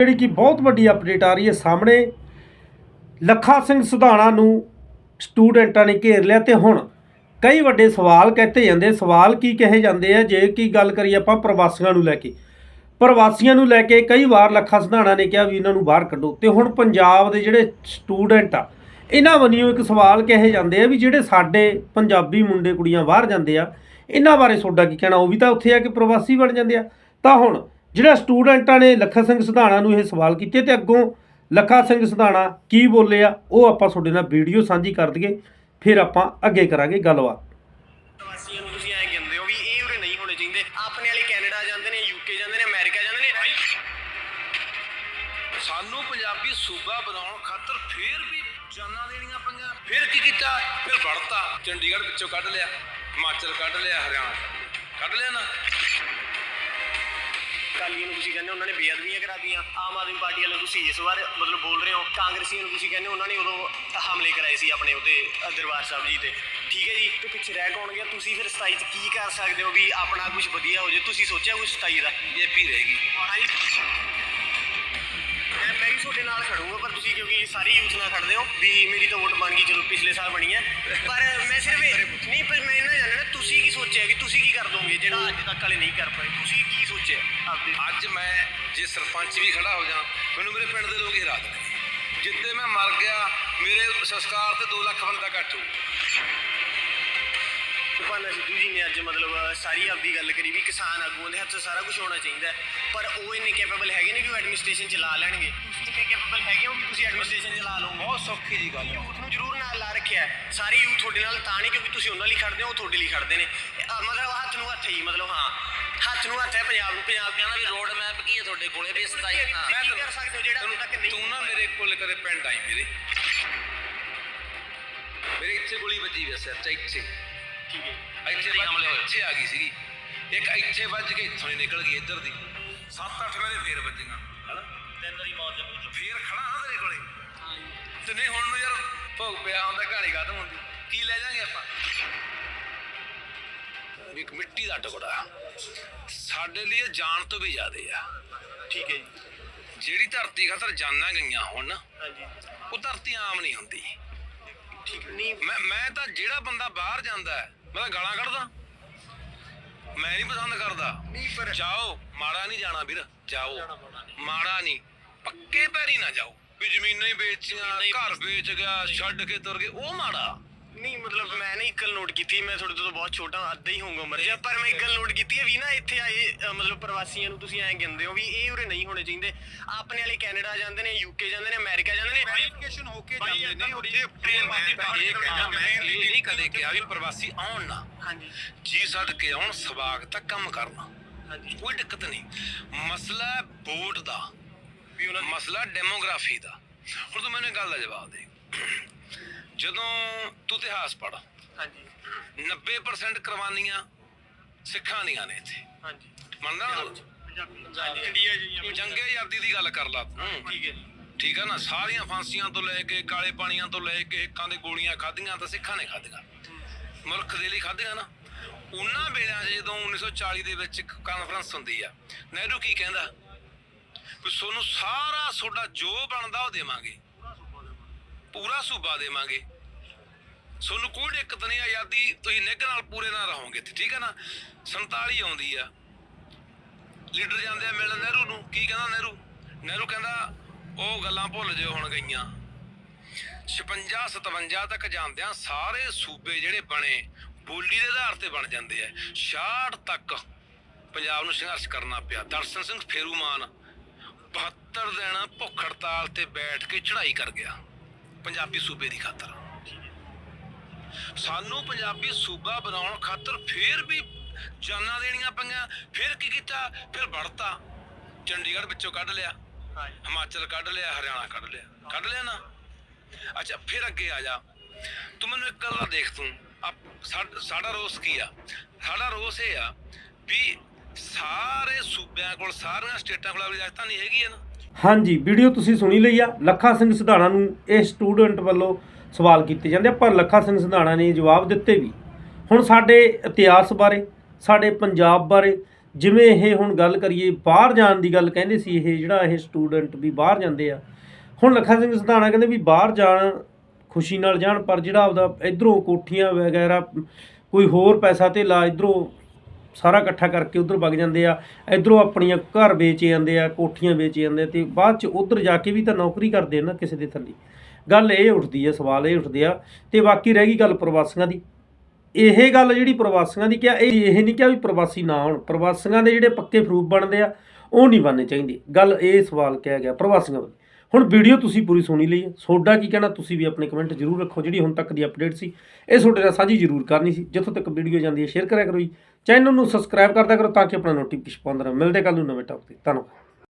ਜਿਹੜੀ ਕਿ ਬਹੁਤ ਵੱਡੀ ਅਪਡੇਟ ਆ ਰਹੀ ਹੈ ਸਾਹਮਣੇ। ਲੱਖਾ ਸਿੰਘ ਸੁਧਾਣਾ ਨੂੰ ਸਟੂਡੈਂਟਾਂ ਨੇ ਘੇਰ ਲਿਆ ਤੇ ਹੁਣ ਕਈ ਵੱਡੇ ਸਵਾਲ ਕਹਤੇ ਜਾਂਦੇ ਸਵਾਲ ਕੀ ਕਹੇ ਜਾਂਦੇ ਆ? ਜੇ ਕੀ ਗੱਲ ਕਰੀਏ ਆਪਾਂ ਪ੍ਰਵਾਸੀਆਂ ਨੂੰ ਲੈ ਕੇ। ਪ੍ਰਵਾਸੀਆਂ ਨੂੰ ਲੈ ਕੇ ਕਈ ਵਾਰ ਲੱਖਾ ਸੁਧਾਣਾ ਨੇ ਕਿਹਾ ਵੀ ਇਹਨਾਂ ਨੂੰ ਬਾਹਰ ਕੱਢੋ। ਤੇ ਹੁਣ ਪੰਜਾਬ ਦੇ ਜਿਹੜੇ ਸਟੂਡੈਂਟ ਆ, ਇਹਨਾਂ ਵੱਲੋਂ ਇੱਕ ਸਵਾਲ ਕਹੇ ਜਾਂਦੇ ਆ ਵੀ ਜਿਹੜੇ ਸਾਡੇ ਪੰਜਾਬੀ ਮੁੰਡੇ ਕੁੜੀਆਂ ਬਾਹਰ ਜਾਂਦੇ ਆ, ਇਹਨਾਂ ਬਾਰੇ ਤੁਹਾਡਾ ਕੀ ਕਹਿਣਾ? ਉਹ ਵੀ ਤਾਂ ਉੱਥੇ ਆ ਕੇ ਪ੍ਰਵਾਸੀ ਬਣ ਜਾਂਦੇ ਆ। ਤਾਂ ਹੁਣ ਜਿਹੜਾ ਸਟੂਡੈਂਟਾਂ ਨੇ ਲੱਖਾ ਸਿੰਘ ਸੁਧਾਣਾ ਨੂੰ ਇਹ ਸਵਾਲ ਕੀਤੇ ਤੇ ਅੱਗੋਂ ਲੱਖਾ ਸਿੰਘ ਸੁਧਾਣਾ ਕੀ ਬੋਲੇ ਆ, ਉਹ ਆਪਾਂ ਤੁਹਾਡੇ ਨਾਲ ਵੀਡੀਓ ਸਾਂਝੀ ਕਰ ਦਈਏ, ਫਿਰ ਆਪਾਂ ਅੱਗੇ ਕਰਾਂਗੇ ਗੱਲਬਾਤ। ਪ੍ਰਵਾਸੀਆਂ ਨੂੰ ਤੁਸੀਂ ਐਂ ਕਹਿੰਦੇ ਹੋ ਵੀ ਇਹ ਉਰੇ ਨਹੀਂ ਹੋਣੇ ਚਾਹੀਦੇ। ਆਪਣੇ ਵਾਲੇ ਕੈਨੇਡਾ ਜਾਂਦੇ ਨੇ ਯੂਕੇ ਜਾਂਦੇ ਨੇ, ਅਮਰੀਕਾ ਜਾਂਦੇ ਨੇ। ਸਾਨੂੰ ਪੰਜਾਬੀ ਸੂਬਾ ਬਣਾਉਣ ਖਾਤਰ ਫੇਰ ਵੀ ਜਾਨਾਂ ਦੇਣੀਆਂ ਪਈਆਂ। ਫਿਰ ਕੀ ਕੀਤਾ? ਫਿਰ ਵੜਤਾ। ਚੰਡੀਗੜ੍ਹ ਵਿੱਚੋਂ ਕੱਢ ਲਿਆ, ਹਿਮਾਚਲ ਕੱਢ ਲਿਆ, ਹਰਿਆਣਾ ਕੱਢ ਲਿਆ ਨਾ। ਅਕਾਲੀਆਂ ਨੂੰ ਤੁਸੀਂ ਕਹਿੰਦੇ ਉਹਨਾਂ ਨੇ ਬੇਅਦਬੀਆਂ ਕਰਾਤੀਆਂ ਆਮ ਆਦਮੀ ਪਾਰਟੀ ਵਾਲੇ ਤੁਸੀਂ ਇਸ ਵਾਰ ਮਤਲਬ ਬੋਲ ਰਹੇ ਹੋ ਕਾਂਗਰਸੀਆਂ ਨੂੰ ਤੁਸੀਂ ਕਹਿੰਦੇ ਉਹਨਾਂ ਨੇ ਉਦੋਂ ਹਮਲੇ ਕਰਾਏ ਸੀ ਆਪਣੇ ਅ, ਦਰਬਾਰ ਸਾਹਿਬ ਜੀ ਤੇ। ਠੀਕ ਹੈ ਜੀ ਤੇ ਪਿੱਛੇ ਰਹਿ ਕੌਣ ਗਿਆ? ਤੁਸੀਂ ਫਿਰ 27 ਚ ਕੀ ਕਰ ਸਕਦੇ ਹੋ ਵੀ ਆਪਣਾ ਕੁਝ ਵਧੀਆ ਹੋ ਜੇ? ਤੁਸੀਂ ਸੋਚਿਆ ਕੁਝ 27 ਦਾ? ਜੇਪੀ ਰਹੇਗੀ ਹਾਂਜੀ ਤੁਹਾਡੇ ਨਾਲ ਖੜੂੰਗਾ ਪਰ ਤੁਸੀਂ ਕਿਉਂਕਿ ਸਾਰੀ ਯੂਥ ਨਾਲ ਖੜਦੇ ਹੋ ਵੀ ਮੇਰੀ ਤਾਂ ਵੋਟ ਬਣ ਗਈ ਚਲੋ ਪਿਛਲੇ ਸਾਲ ਬਣੀ ਹੈ। ਪਰ ਮੈਂ ਸਿਰਫ ਇਹ- ਨਹੀਂ ਪਰ ਮੈਂ ਇਹਨਾਂ ਜਾਣਨਾ ਤੁਸੀਂ ਕੀ ਸੋਚਿਆ ਕਿ ਤੁਸੀਂ ਕੀ ਕਰ ਦੋਗੇ ਜਿਹੜਾ ਅੱਜ ਤੱਕ ਵਾਲੇ ਨਹੀਂ ਕਰ ਪਾਏ? ਤੁਸੀਂ ਕੀ ਸੋਚਿਆ ਆਪਦੇ? ਅੱਜ ਮੈਂ ਜੇ ਸਰਪੰਚ ਵੀ ਖੜਾ ਹੋ ਜਾ ਮੈਨੂੰ ਮੇਰੇ ਪਿੰਡ ਦੇ ਲੋਕ ਹੀ ਰਾਤ ਜਿੱਦੇ ਮੈਂ ਮਰ ਗਿਆ ਮੇਰੇ ਸੰਸਕਾਰ ਤੇ 2 ਲੱਖ ਬੰਦਾ ਘੱਟ ਹੋਊ। ਭਾਨਾ ਸਿੱਧੂ ਜੀ ਨੇ ਅੱਜ ਮਤਲਬ ਸਾਰੀ ਆਪਦੀ ਗੱਲ ਕਰੀ ਵੀ ਕਿਸਾਨ ਆਗੂਆਂ ਦੇ ਹੱਥ 'ਚ ਸਾਰਾ ਕੁਝ ਹੋਣਾ ਚਾਹੀਦਾ ਹੈ। ਪਰ ਉਹ ਇੰਨੇ ਕੈਪੇਬਲ ਹੈਗੇ ਨੇ ਕਿ ਉਹ ਐਡਮਿਨਿਸਟ੍ਰੇਸ਼ਨ ਚਲਾ ਲੈਣਗੇ। ਕੈਪੇਬਲ ਹੈਗੇ ਹੋ ਕਿ ਤੁਸੀਂ ਐਡਮਿਨਿਸਟ੍ਰੇਸ਼ਨ ਚਲਾ ਲਓਗੇ ਬਹੁਤ ਸੌਖੀ ਜੀ ਗੱਲ ਹੈ। ਯੂਥ ਨੂੰ ਜ਼ਰੂਰ ਨਾਲ ਲਾ ਰੱਖਿਆ ਹੈ। ਸਾਰੇ ਯੂਥ ਤੁਹਾਡੇ ਨਾਲ ਤਾਂ ਨਹੀਂ ਕਿਉਂਕਿ ਤੁਸੀਂ ਉਹਨਾਂ ਲਈ ਖੜਦੇ ਹੋ ਉਹ ਤੁਹਾਡੇ ਲਈ ਖੜਦੇ ਨੇ। ਅਹ ਮਤਲਬ ਹੱਥ ਨੂੰ ਹੱਥ ਹੀ ਮਤਲਬ ਹਾਂ। ਹੱਥ ਨੂੰ ਹੱਥ ਹੈ ਪੰਜਾਬ ਨੂੰ ਪੰਜਾਬ ਕਹਿੰਦਾ ਵੀ ਰੋਡ ਮੈਪ ਕੀ ਹੈ ਤੁਹਾਡੇ ਕੋਲੇ? ਵੀ 27 ਹਾਂ ਮੈਂ ਕਰ ਸਕਦੇ ਹੋ? ਜਿਹੜਾ ਅਜੇ ਤੱਕ ਨਹੀਂ ਤੂੰ ਨਾ ਮੇਰੇ ਕੋਲ ਕਦੇ ਪਿੰਡ ਆਈ ਮੇਰੇ। ਮੇਰੇ ਇੱਥੇ ਗੋਲੀ ਵੱਜੀ ਵੀ ਸਿਰ ਚ ਇੱਥੇ। ਠੀਕ ਹੈ। ਇੱਥੇ ਹਮਲੇ ਹੋਏ। ਇੱਥੇ ਆ ਗਈ ਸੀਗੀ। ਇੱਕ ਇੱਥੇ ਵੱਜ ਕੇ ਇੱਥੋਂ ਹੀ ਨਿਕਲ ਗਈ ਇੱਧਰ ਦੀ। ਸੱਤ ਅੱਠ ਮੇਰੇ ਫੇਰ ਵੱਜੀਆਂ ਹਨਾ? ਤਿੰਨ ਮੌਤ ਫੇਰ ਖੜਾ ਨਾ ਤੇਰੇ ਕੋਲੇ। ਤੇ ਨਹੀਂ ਹੁਣ ਨੂੰ ਯਾਰ ਭੋਗ ਪਿਆ ਹੁੰਦਾ ਕਹਾਣੀ ਖਤਮ ਹੁੰਦੀ। ਕੀ ਲੈ ਜਾਾਂਗੇ ਆਪਾਂ? ਇੱਕ ਮਿੱਟੀ ਦਾ ਟੁਕੜਾ। ਸਾਡੇ ਲਈ ਜਾਨ ਤੋਂ ਵੀ ਜ਼ਿਆਦੇ ਆ। ਠੀਕ ਹੈ ਜੀ। ਜਿਹੜੀ ਧਰਤੀ ਖਾਤਰ ਜਾਨਾਂ ਗਈਆਂ ਹੁਣ ਹਾਂਜੀ। ਉਹ ਧਰਤੀ ਆਮ ਨਹੀਂ ਹੁੰਦੀ। ਠੀਕ ਨਹੀਂ ਮੈਂ ਮੈਂ ਤਾਂ ਜਿਹੜਾ ਬੰਦਾ ਬਾਹਰ ਜਾਂਦਾ ਹੈ ਮੈਂ ਤਾਂ ਗਾਲਾਂ ਕੱਢਦਾ। ਮੈਂ ਨਹੀਂ ਪਸੰਦ ਕਰਦਾ। ਨਹੀਂ ਪਰ ਜਾਓ ਮਾੜਾ ਨਹੀਂ ਜਾਣਾ ਵੀਰ ਜਾਓ। ਮਾੜਾ ਨਹੀਂ। ਪੱਕੇ ਪੈਰੀ ਨਾ ਜਾਓ। ਵੀ ਜ਼ਮੀਨਾਂ ਹੀ ਵੇਚੀਆਂ ਘਰ ਵੇਚ ਗਿਆ ਛੱਡ ਕੇ ਤੁਰ ਗਏ ਉਹ ਮਾੜਾ। ਨਹੀਂ ਮਤਲਬ ਮੈਂ ਨਾ ਇੱਕ ਗੱਲ ਨੋਟ ਕੀਤੀ ਮੈਂ ਤੁਹਾਡੇ ਤੋਂ ਬਹੁਤ ਛੋਟਾ ਅੱਧਾ ਹੀ ਹੋਊਗਾ ਉਮਰ 'ਚ ਪਰ ਮੈਂ ਇੱਕ ਗੱਲ ਨੋਟ ਕੀਤੀ ਹੈ ਵੀ ਨਾ ਇੱਥੇ ਆਏ ਅ, ਮਤਲਬ ਪ੍ਰਵਾਸੀਆਂ ਨੂੰ ਤੁਸੀਂ ਐਂ ਕਹਿੰਦੇ ਹੋ ਵੀ ਇਹ ਉਰੇ ਨਹੀਂ ਹੋਣੇ ਚਾਹੀਦੇ। ਆਪਣੇ ਵਾਲੇ ਕੈਨੇਡਾ ਜਾਂਦੇ ਨੇ ਯੂਕੇ ਜਾਂਦੇ ਨੇ ਅਮਰੀਕਾ ਜਾਂਦੇ ਨੇ। ਵੈਰੀਫਿਕੇਸ਼ਨ ਹੋ ਕੇ ਜਾਂਦੇ ਨੇ ਉੱਥੇ ਮੈਂ ਤਾਂ ਇਹ ਕਹਿਣਾ ਮੈਂ ਇਹ ਨਹੀਂ ਕਦੇ ਕਿਹਾ ਵੀ ਪ੍ਰਵਾਸੀ ਆਉਣ ਨਾ। ਹਾਂਜੀ। ਜੀ ਸਦਕੇ ਆਉਣ ਸਵਾਗਤ ਤਾਂ ਕੰਮ ਕਰਨਾ। ਹਾਂਜੀ। ਕੋਈ ਦਿੱਕਤ ਨਹੀਂ। ਮਸਲਾ ਹੈ ਵੋਟ ਦਾ ਵੀ ਉਹਨਾਂ ਦੀ ਮਸਲਾ ਡੈਮੋਗ੍ਰਾਫੀ ਦਾ। ਹੁਣ ਤੂੰ ਮੈਨੂੰ ਇੱਕ ਗੱਲ ਦਾ ਜਵਾਬ ਦੇ। ਜਦੋਂ ਤੂੰ ਇਤਿਹਾਸ ਪੜ੍ਹ ਹਾਂਜੀ। 90% ਕੁਰਬਾਨੀਆਂ ਸਿੱਖਾਂ ਦੀਆਂ ਨੇ ਇੱਥੇ। ਹਾਂਜੀ। ਮੰਨਦਾ ਤੂੰ? ਪੰਜਾਬੀ ਇੰਡੀਆ ਜੀ ਜੰਗੇ ਆਜ਼ਾਦੀ ਦੀ ਗੱਲ ਕਰ ਲਾ ਤੂੰ। ਠੀਕ ਹੈ ਠੀਕ ਆ ਨਾ? ਸਾਰੀਆਂ ਫਾਂਸੀਆਂ ਤੋਂ ਲੈ ਕੇ ਕਾਲੇ ਪਾਣੀਆਂ ਤੋਂ ਲੈ ਕੇ ਹਿੱਕਾਂ ਦੇ ਗੋਲੀਆਂ ਖਾਧੀਆਂ ਤਾਂ ਸਿੱਖਾਂ ਨੇ ਖਾਧੀਆਂ। ਮੁਲਕ ਦੇ ਲਈ ਖਾਧੀਆਂ ਨਾ। ਉਹਨਾਂ ਵੇਲਿਆਂ 'ਚ ਜਦੋਂ 1940 ਦੇ ਵਿੱਚ ਇੱਕ ਕਾਨਫਰੰਸ ਹੁੰਦੀ ਆ ਨਹਿਰੂ ਕੀ ਕਹਿੰਦਾ? ਵੀ ਤੁਹਾਨੂੰ ਸਾਰਾ ਤੁਹਾਡਾ ਜੋ ਬਣਦਾ ਉਹ ਦੇਵਾਂਗੇ। ਪੂਰਾ ਸੂਬਾ ਦੇਵਾਂਗੇ। ਤੁਹਾਨੂੰ ਕੋਈ ਦਿੱਕਤ ਨਹੀਂ ਆਜ਼ਾਦੀ ਤੁਸੀਂ ਨਿੱਘ ਨਾਲ ਪੂਰੇ ਨਾਲ ਰਹੋਗੇ ਇੱਥੇ, ਠੀਕ ਹੈ ਨਾ? 47 ਆਉਂਦੀ ਆ। ਲੀਡਰ ਜਾਂਦੇ ਆ ਮਿਲਣ ਨਹਿਰੂ ਨੂੰ। ਕੀ ਕਹਿੰਦਾ ਨਹਿਰੂ? ਨਹਿਰੂ ਕਹਿੰਦਾ ਉਹ ਗੱਲਾਂ ਭੁੱਲ ਜਿਓ ਹੁਣ ਗਈਆਂ। 56 57 ਤੱਕ ਜਾਂਦਿਆਂ ਸਾਰੇ ਸੂਬੇ ਜਿਹੜੇ ਬਣੇ ਬੋਲੀ ਦੇ ਆਧਾਰ ਤੇ ਬਣ ਜਾਂਦੇ ਆ। 66 ਤੱਕ ਪੰਜਾਬ ਨੂੰ ਸੰਘਰਸ਼ ਕਰਨਾ ਪਿਆ। ਦਰਸ਼ਨ ਸਿੰਘ ਫੇਰੂਮਾਨ 72 ਦਿਨ ਭੁੱਖ ਹੜਤਾਲ ਤੇ ਬੈਠ ਕੇ ਚੜ੍ਹਾਈ ਕਰ ਗਿਆ। ਪੰਜਾਬੀ ਸੂਬੇ ਦੀ ਖਾਤਰ। ਸਾਨੂੰ ਪੰਜਾਬੀ ਸੂਬਾ ਬਣਾਉਣ ਖਾਤਰ ਫੇਰ ਵੀ ਜਾਨਾਂ ਦੇਣੀਆਂ ਪਈਆਂ ਫਿਰ ਕੀ ਕੀਤਾ? ਫਿਰ ਵੜਤਾ। ਚੰਡੀਗੜ੍ਹ ਵਿੱਚੋਂ ਕੱਢ ਲਿਆ। ਹਿਮਾਚਲ ਕੱਢ ਲਿਆ ਹਰਿਆਣਾ ਕੱਢ ਲਿਆ। ਕੱਢ ਲਿਆ ਨਾ? ਅੱਛਾ ਫਿਰ ਅੱਗੇ ਆ ਜਾ। ਤੂੰ ਮੈਨੂੰ ਇੱਕ ਗੱਲ ਦੇਖ ਤੂੰ। ਸਾਡ- ਰੋਸ ਕੀ ਆ? ਸਾਡਾ ਰੋਸ ਇਹ ਆ ਵੀ ਸਾਰੇ ਸੂਬਿਆਂ ਕੋਲ ਸਾਰੀਆਂ ਸਟੇਟਾਂ ਕੋਲ ਆਪਣੀ ਰਾਜਧਾਨੀ ਹੈਗੀ ਆ ਨਾ। ਹਾਂਜੀ ਵੀਡੀਓ ਤੁਸੀਂ ਸੁਣੀ ਲਈ ਆ। ਲੱਖਾ ਸਿੰਘ ਸਿਧਾਣਾ ਨੂੰ ਇਹ ਸਟੂਡੈਂਟ ਵੱਲੋਂ ਸਵਾਲ ਕੀਤੇ ਜਾਂਦੇ ਆ, ਪਰ ਲੱਖਾ ਸਿੰਘ ਸਿਧਾਣਾ ਨੇ ਜਵਾਬ ਦਿੱਤੇ ਵੀ। ਹੁਣ ਸਾਡੇ ਇਤਿਹਾਸ ਬਾਰੇ ਸਾਡੇ ਪੰਜਾਬ ਬਾਰੇ ਜਿਵੇਂ ਇਹ ਹੁਣ ਗੱਲ ਕਰੀਏ ਬਾਹਰ ਜਾਣ ਦੀ ਗੱਲ ਕਹਿੰਦੇ ਸੀ ਇਹ ਜਿਹੜਾ ਇਹ ਸਟੂਡੈਂਟ ਵੀ ਬਾਹਰ ਜਾਂਦੇ ਆ। ਹੁਣ ਲੱਖਾ ਸਿੰਘ ਸਿਧਾਣਾ ਕਹਿੰਦੇ ਵੀ ਬਾਹਰ ਜਾਣ ਖੁਸ਼ੀ ਨਾਲ ਜਾਣ ਪਰ ਜਿਹੜਾ ਆਪਦਾ ਇਧਰੋਂ ਕੋਠੀਆਂ ਵਗੈਰਾ ਕੋਈ ਹੋਰ ਪੈਸਾ ਤੇ ਲਾ ਇਧਰੋਂ ਸਾਰਾ ਇਕੱਠਾ ਕਰਕੇ ਉਧਰ ਵਗ ਜਾਂਦੇ ਆ, ਇਧਰੋਂ ਆਪਣੀਆਂ ਘਰ ਵੇਚ ਜਾਂਦੇ ਆ, ਕੋਠੀਆਂ ਵੇਚ ਜਾਂਦੇ ਆ ਤੇ ਬਾਅਦ ਚ ਉਧਰ ਜਾ ਕੇ ਵੀ ਤਾਂ ਨੌਕਰੀ ਕਰਦੇ ਆ ਨਾ ਕਿਸੇ ਦੇ ਥੱਲੇ। ਗੱਲ ਇਹ ਉੱਠਦੀ ਆ, ਸਵਾਲ ਇਹ ਉੱਠਦੇ ਆ ਤੇ ਬਾਕੀ ਰਹਿ ਗਈ ਗੱਲ ਪ੍ਰਵਾਸੀਆਂ ਦੀ। ਇਹ ਗੱਲ ਜਿਹੜੀ ਪ੍ਰਵਾਸੀਆਂ ਦੀ ਕਿਹਾ ਇਹ ਇਹ ਨਹੀਂ ਕਿਹਾ ਵੀ ਪ੍ਰਵਾਸੀ ਨਾ ਹੋਣ, ਪ੍ਰਵਾਸੀਆਂ ਦੇ ਜਿਹੜੇ ਪੱਕੇ ਫਰੂਪ ਬਣਦੇ ਆ, ਉਹ ਨਹੀਂ ਬਣਨੇ ਚਾਹੀਦੇ। ਗੱਲ ਇਹ ਸਵਾਲ ਕਿਹਾ ਗਿਆ ਪ੍ਰਵਾਸੀਆਂ ਵੱਲ। ਹੁਣ ਵੀਡੀਓ ਤੁਸੀਂ ਪੂਰੀ ਸੁਣੀ ਲਈ ਹੈ। ਤੁਹਾਡਾ ਕੀ ਕਹਿਣਾ, ਤੁਸੀਂ ਵੀ ਆਪਣੇ ਕਮੈਂਟ ਜ਼ਰੂਰ ਰੱਖੋ, ਜਿਹੜੀ ਹੁਣ ਤੱਕ ਦੀ ਅਪਡੇਟ ਸੀ, ਇਹ ਤੁਹਾਡੇ ਨਾਲ ਸਾਂਝੀ ਜ਼ਰੂਰ ਕਰਨੀ ਸੀ। ਜਿੱਥੋਂ ਤੱਕ ਵੀਡੀਓ ਜਾਂਦੀ ਹੈ ਸ਼ੇਅਰ ਕਰਿਆ ਕਰੋ ਜੀ। ਚੈਨਲ ਨੂੰ ਸਬਸਕ੍ਰਾਈਬ ਕਰਦਾ ਕਰੋ ਤਾਂ ਕਿ ਆਪਣਾ ਨੋਟੀਫਿਕੇਸ਼ਨ ਪਾਉਂਦਾ ਰਹੇ। ਮਿਲਦੇ ਕੱਲ ਨੂੰ ਨਵੇਂ ਟੌਪਿਕ ਤੇ। ਧੰਨਵਾਦ।